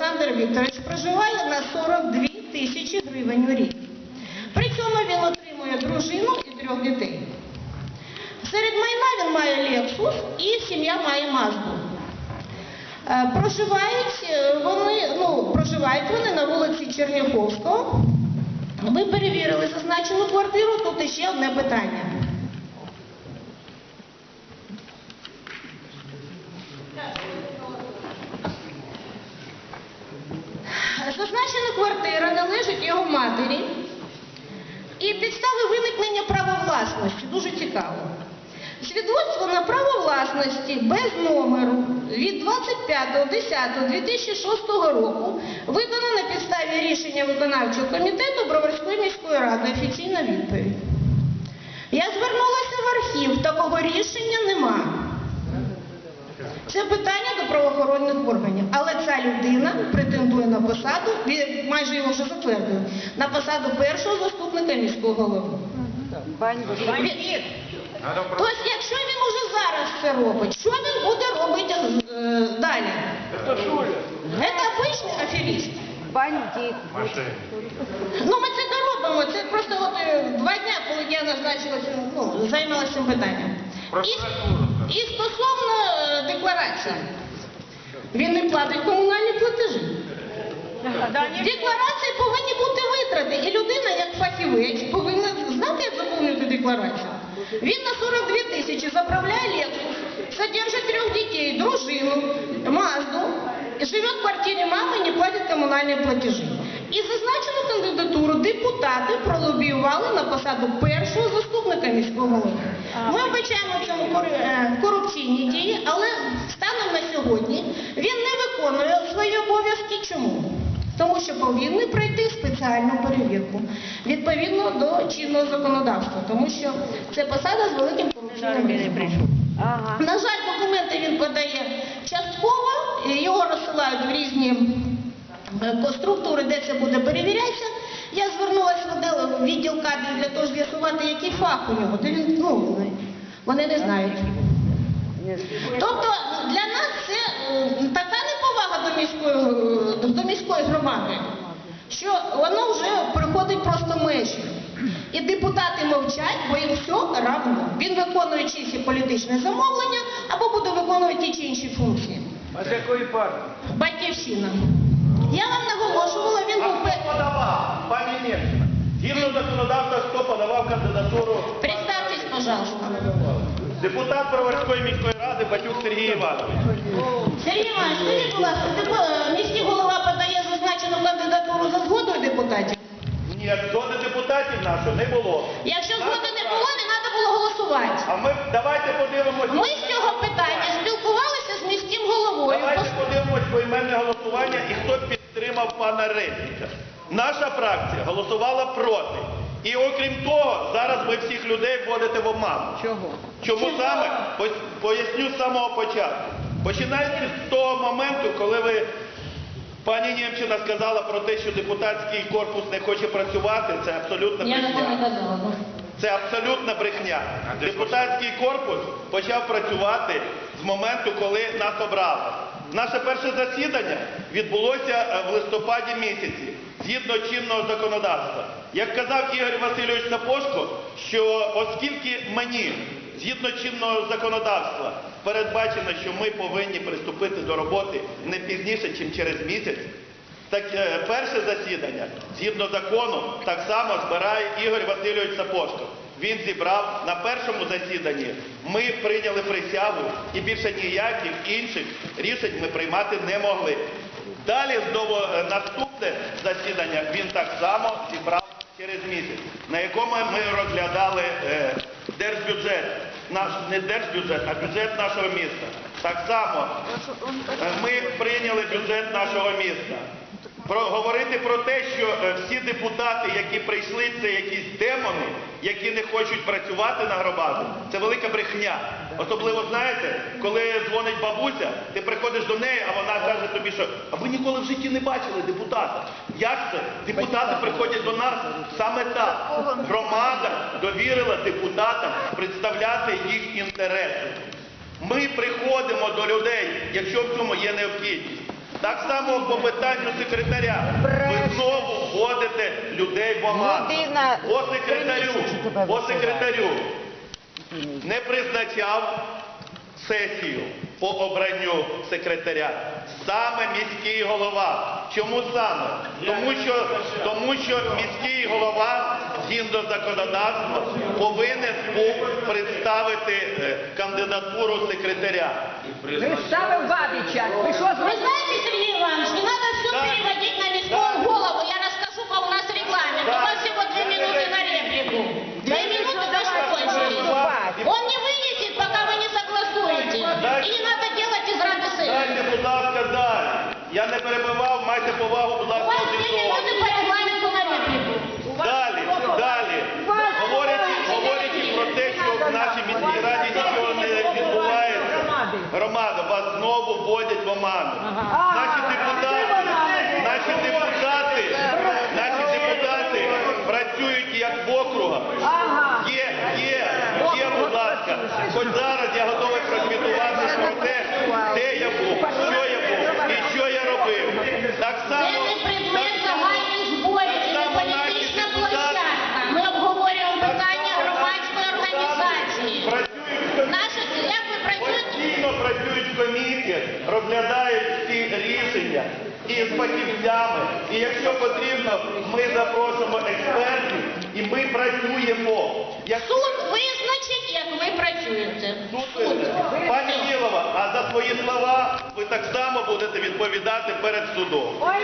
Олександр Вікторович проживає на 42 тисячі гривень у рік. При цьому він отримує дружину і трьох дітей. Серед майна він має Lexus і сім'я має Мазду. Е, Проживають е, вони, ну, проживають вони на вулиці Черняховського. Ми перевірили зазначену квартиру, тут іще одне питання. Власності дуже цікаво. Свідоцтво на право власності без номеру від 25.10.2006 року видано на підставі рішення виконавчого комітету Броварської міської ради. Офіційна відповідь. Я звернулася в архів, такого рішення нема. Це питання до правоохоронних органів. Але ця людина претендує на посаду, майже його вже затвердили, на посаду першого заступника міського голови. Він- Тобто, якщо він уже зараз це робить, що він буде робити е, далі? Це обичний аферіст. Бандит. Ну ми це доробимо. Це просто от е, два дня, коли я назначилася, ну, займалася цим питанням. І, і стосовно е, декларації. Він не платить комунальні платежі. Декларації повинні бути витрати. І людина, як фахівець, декларацію. Він на 42 тисячі заправляє Lexus, содержит трьох дітей, дружину, Мазду, живет в квартире мамы, не платит коммунальные платежи. І зазначену кандидатуру депутати пролобіювали на посаду першого заступника міського голови. Ми вбачаємо в цьому е, корупційні дії, але станом на сьогодні він не виконує свої обов'язки. Чому? Тому що повинні пройти спеціальну перевірку відповідно до чинного законодавства, тому що це посада з великим ризиком. Ага. На жаль, документи він подає частково, його розсилають в різні е, структури, де це буде перевірятися. Я звернулася в відділ- кадрів для того, щоб з'ясувати, який фах у нього. Де він, ну, вони не знають. Тобто для нас це е, така неповага до міської, е, до міської громади, що воно вже приходить просто межі. І депутати мовчать, бо їм все равно. Він виконує чиїсь політичне замовлення або буде виконувати ті чи інші функції. А з якої партії? Батьківщина. Я вам наголошувала, він А був хто подавав? Пані Нємчина. Згідно законодавства, хто подавав кандидатуру? Представтесь, пожалуйста. Депутат Броварської міської ради Батюк Сергій Іванович. Сергій Іванович, скажіть, будь ласка, деп- е, Ні, згоди депутатів нашого не було. Якщо згоди не було, не треба було голосувати. А ми давайте подивимось. Ми з цього питання спілкувалися з міським головою. Давайте подивимось поіменне голосування і хто підтримав пана Резника. Наша фракція голосувала проти. І окрім того, зараз ви всіх людей вводите в оману. Чого? Чому Чого? саме? Поясню з самого початку. Починаючи з того моменту, коли ви, пані Нємчина, сказала про те, що депутатський корпус не хоче працювати, це абсолютно Я такого не брехня. казала. Це абсолютна брехня. Депутатський корпус почав працювати з моменту, коли нас обрали. Наше перше засідання відбулося е, в листопаді місяці, згідно чинного законодавства. Як казав Ігор Васильович Сапожко, що оскільки мені, згідно чинного законодавства, передбачено, що ми повинні приступити до роботи не пізніше, ніж через місяць, так е, перше засідання, згідно закону, так само збирає Ігор Васильович Сапожко. Він зібрав на першому засіданні. Ми прийняли присягу і більше ніяких інших рішень ми приймати не могли. Далі знову е, наступне засідання він так само зібрав через місяць, на якому ми розглядали е, держбюджет, наш не держбюджет, а бюджет нашого міста. Так само Е, Ми прийняли бюджет нашого міста. Про, говорити про те, що е, всі депутати, які прийшли, це якісь демони, які не хочуть працювати на громаду, це велика брехня. Особливо знаєте, коли дзвонить бабуся, ти приходиш до неї, а вона каже тобі, що а ви ніколи в житті не бачили депутата. Як це? Депутати приходять до нас саме так. Громада довірила депутатам представляти їх інтереси. Ми приходимо до людей, якщо в цьому є необхідність. Так само по питанню секретаря. Ви знову вводите людей в оману. По секретарю, по секретарю не призначав сесію по обранню секретаря. Саме міський голова. Чому саме? Тому що, тому що міський голова, згідно законодавства, повинен був представити е, кандидатуру секретаря. Представив Бабича. Ви що зробили? знаете, Сергей Иванович, не перебивав, майте повагу, будь ласка, один до одного. Далі, далі. Говорячи, говорячи про те, що в нашій міській раді нічого не відбувається. Громада, вас знову вводять в оману. Наші депутати, наші депутати, наші депутати працюють як в округах. Є, є, є, будь ласка. Хоч зараз я розглядають всі рішення і з фахівцями. І якщо потрібно, ми запрошуємо експертів і ми працюємо. Як Суд визначить, як ви працюєте. тут, пані Мілова, а за свої слова ви так само будете відповідати перед судом. Ой,